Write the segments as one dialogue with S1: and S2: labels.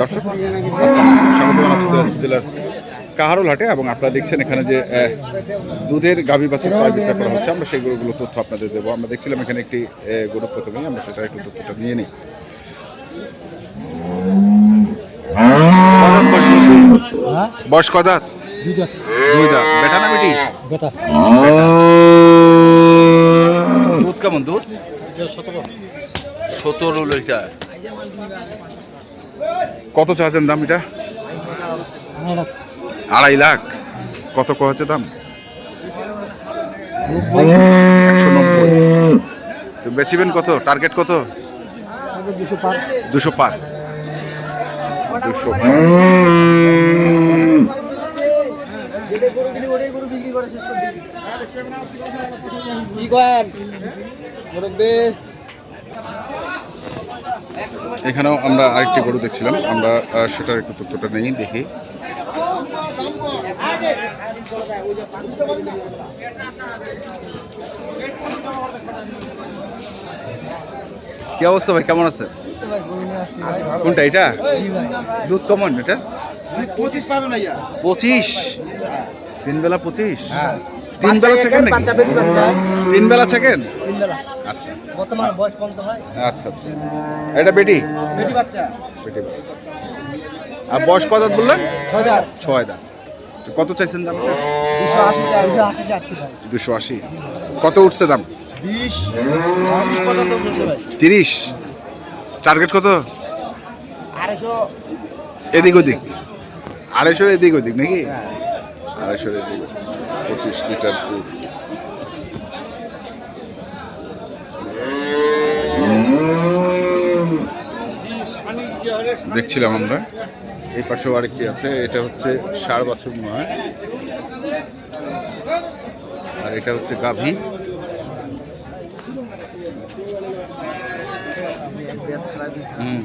S1: দর্শক স্বাগত জানাচ্ছি দিনাজপুর জেলার কাহারোল হাটে এবং আপনারা দেখছেন এখানে যে দুধের গাভী বাছুর ক্রয় বিক্রয় করা হচ্ছে। আমরা সেই গরুগুলো তথ্য আপনাদের দেবো। আমরা দেখছিলাম এখানে একটি গরু প্রথমেই আমরা সেটা একটু তথ্যটা নিয়ে নিই। বয়স?
S2: হ্যাঁ
S1: কদাত দুই দাঁত। বেটা না বেটি? দুধ কেমন দুধ?
S2: সতেরো
S1: সতেরো লিটার। কত চাচ্ছেন দাম এটা? আড়াই লাখ। কত ক দাম? তো বেচিবেন কত? টার্গেট কত?
S2: দুশো পার।
S1: দুশো পার। এখানেও আমরা আরেকটি গরু দেখছিলাম। আমরা সেটার একটু তথ্যটা নেই দেখি। কি অবস্থা ভাই? কেমন আছে? কোনটা এটা? দুধ কমন এটা?
S2: পঁচিশ
S1: পঁচিশ? তিন বেলা পঁচিশ?
S2: হ্যাঁ।
S1: তিন বেলা সেকেন্ড
S2: বাচ্চা
S1: তিন বেলা সেকেন্ড
S2: তিন বেলা
S1: আচ্ছা।
S2: বর্তমান বয়স কম তো হয়।
S1: আচ্ছা আচ্ছা। এটা বেটি?
S2: বেটি বাচ্চা।
S1: বেটি বাচ্চা। আর বয়স কত দাঁত বললেন?
S2: ছয় হাজার
S1: ছয় দাঁত। তো কত চাইছেন দাম?
S2: দুশো আশি দুশো আশি
S1: কত উঠছে দাম? তিরিশ। টার্গেট কত?
S2: আড়াইশো।
S1: এদিক ওদিক। আড়াইশোর এদিক ওদিক নাকি? আড়াইশোর এদিক ওদিক। পঁচিশ লিটার দুধ। দেখছিলাম আমরা। এই পাশেও আরেকটি আছে, এটা হচ্ছে সার বাছুর নয় আর এটা হচ্ছে গাভী। হুম।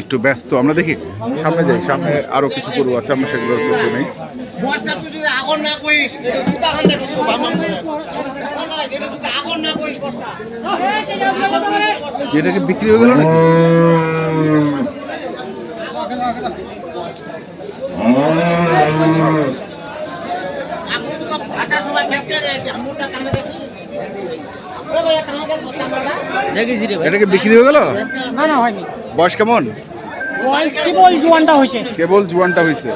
S1: একটু ব্যস্ত। আমরা দেখি সামনে যাই সামনে আরও কিছু গরু আছে আমরা সেগুলো একটু নেই।
S3: বসটা তুই যদি আগর না করিস এটা জুতা খান দেখো তো বাম বাম করে। কথা এটা যদি আগর না করিস বসটা
S1: যেটা কি বিক্রি হয়ে গেল
S3: ভাষা ব্যস্ত রয়েছে
S1: এটা কি বিক্রি হয়ে গেল?
S4: না না হয়নি।
S1: বয়স কেমন?
S4: বয়স কেবল জোয়ানটা হয়েছে।
S1: কেবল জুয়ানটা হয়েছে।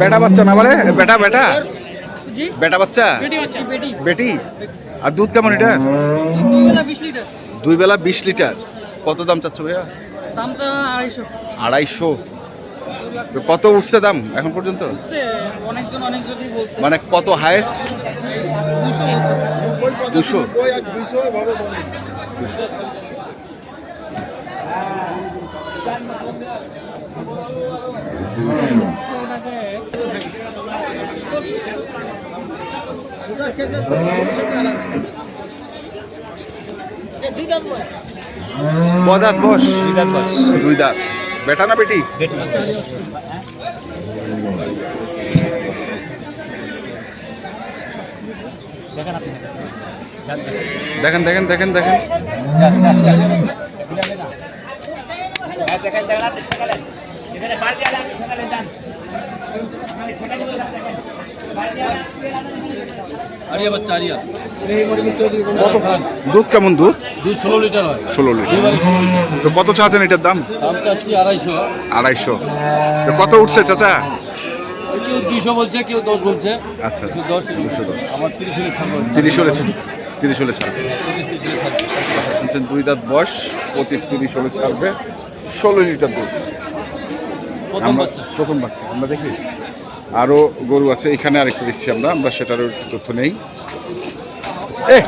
S1: বেটা বাচ্চা না বলে? বেটা বেটা? বেটা বাচ্চা?
S4: বেটি বাচ্চা বেটি।
S1: বেটি? আর দুধ কেমন এটা?
S4: দুই বেলা বিশ লিটার।
S1: দুই বেলা বিশ লিটার। কত দাম চাচ্ছ ভাইয়া?
S4: আড়াইশো।
S1: আড়াইশো। তো কত উঠছে দাম এখন পর্যন্ত?
S4: অনেকজন অনেক যদি বলছে।
S1: মানে কত হাইয়েস্ট
S4: দুশো।
S1: দুশো। দুশো। কদাত বস। দুই দাঁত বেটা না বেটি? দেখেন দেখেন দেখেন দেখেন।
S5: আরিয়া বাচ্চা আরিয়া।
S1: দুধ কেমন দুধ?
S5: দুই ষোলো লিটার হয়।
S1: ষোলো লিটার। তো কত চাচ্ছেন এটার দাম?
S5: দাম চাচ্ছি আড়াইশো।
S1: আড়াইশো। তো কত উঠছে চাচা?
S5: কেউ দুইশো বলছে কেউ দশ বলছে।
S1: আচ্ছা
S5: দশ। দুশো
S1: দশ।
S5: আমার তিরিশ হলে ছাড়বো।
S1: তিরিশ হলে তিরিশ হলে ছাড়বে।
S5: পঁচিশ তিরিশ হলে ছাড়বো।
S1: শুনছেন দুই দাঁত বয়স পঁচিশ তিরিশ হলে ছাড়বে। ষোলো লিটার দুধ।
S5: প্রথম বাচ্চা।
S1: প্রথম বাচ্চা। আমরা দেখি। আরও গরু আছে এখানে আরেকটু দেখছি আমরা আমরা সেটারও একটু তথ্য নেই। এ!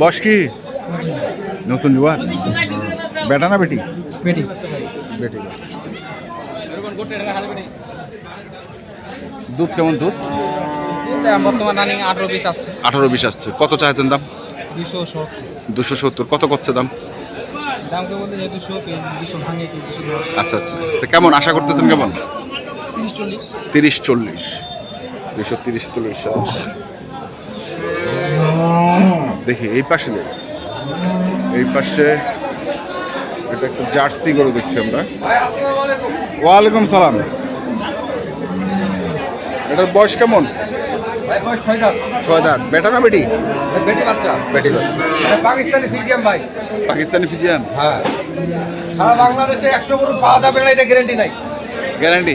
S1: বয়স কি? নতুন জোয়ান বেটা না বেটি?
S2: বেটি।
S1: বেটি। দুধ কেমন দুধ?
S4: বর্তমান রানিং আঠারো পিস আছে
S1: আঠারো বিশ আসছে। কত চাইছেন দাম?
S4: দুশো
S1: সত্তর। কত করছে দাম?
S4: দামকে বলতে যে দুশো দুশো ভাঙে কি দুশো দশ
S1: আচ্ছা আচ্ছা। তো কেমন আশা করতেছেন কেমন?
S4: তিরিশ চল্লিশ।
S1: দুশো তিরিশ চল্লিশ। দেখি এই পাশে এই পাশে এটা একটু জার্সি গরু দেখছি আমরা। ওয়ালাইকুম সালাম। এটার বয়স কেমন?
S6: ছয়
S1: দাঁত। বেটা না বেটি?
S6: বেটি বাচ্চা।
S1: বেটি বাচ্চা।
S6: এটা পাকিস্তানি ফিজিয়াম ভাই।
S1: পাকিস্তানি ফিজিয়ান?
S6: হ্যাঁ। সারা বাংলাদেশে একশো গরু পাওয়া যাবে না এটা গ্যারেন্টি নাই।
S1: গ্যারান্টি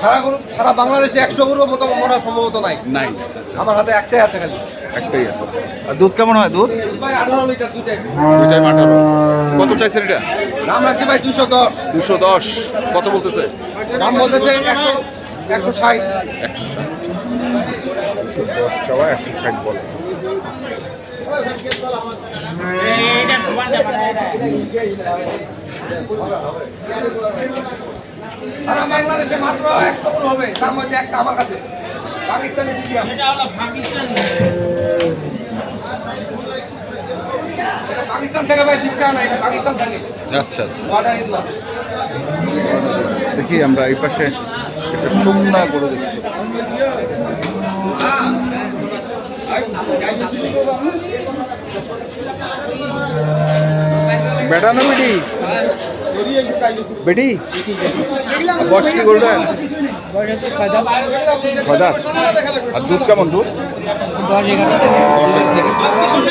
S6: সারা গরু সারা বাংলাদেশে একশো গরুর মতো মনে হয় সম্ভবত নাই।
S1: নাই।
S6: আমার হাতে একটাই আছে খালি।
S1: একটাই আছে। আর দুধ কেমন হয় দুধ?
S6: ভাই আঠারো লিটার দুটাই
S1: দুইটাই আঠারো কত চাইছেন এটা?
S6: দাম রাখছি ভাই দুশো দশ।
S1: দুশো দশ। কত বলতেছে?
S6: দাম বলতেছে একশো একশো ষাট।
S1: একশো ষাট। দুশো দশ চাওয়া একশো ষাট বলে।
S6: সারা বাংলাদেশে মাত্র একশো গরু হবে তার মধ্যে একটা আমার কাছে পাকিস্তানি। এটা পাকিস্তান থেকে ভাই না এটা পাকিস্তান থেকে।
S1: আচ্ছা আচ্ছা। দেখি আমরা এই পাশে একটা শুকনা গরু দেখছি বেটা? না বেটি? বেটি বয়স কি গরুটার ছয় দাঁত আর দুধ কেমন দুধ।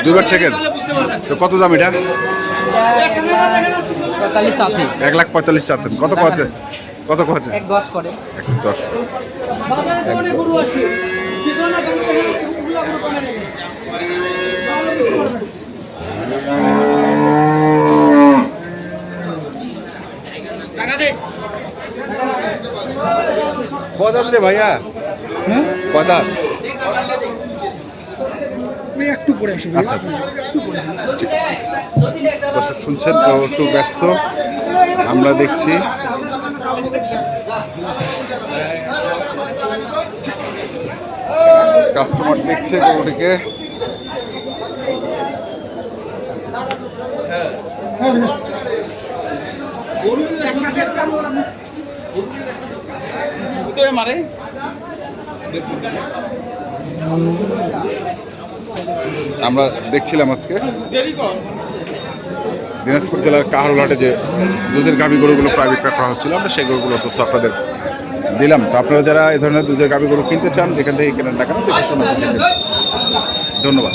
S1: দুইবার সেকেন্ড। তো কত দাম এটা? এক লাখ পঁয়তাল্লিশ চাচ্ছেন। কত কছে কত
S4: এক দশ করে।
S1: এক দশ। কদাত রে ভাইয়া? কদাত
S4: একটু পরে আসবে
S1: আচ্ছা আচ্ছা। দর্শক শুনছেন তো একটু ব্যস্ত। আমরা দেখছি। কাস্টমার দেখছে গরুটিকে আমরা দেখছিলাম আজকে। দিনাজপুর জেলার কাহারুলহাটে যে দুধের গাভী গরুগুলো প্রাইভেট করা হচ্ছিল, আমরা সেই গরুগুলো তথ্য আপনাদের দিলাম। তো আপনারা যারা এই ধরনের দুধের গাভী গরু কিনতে চান, যেখান থেকে কেনেন না কেন, দেখে শুনে। ধন্যবাদ।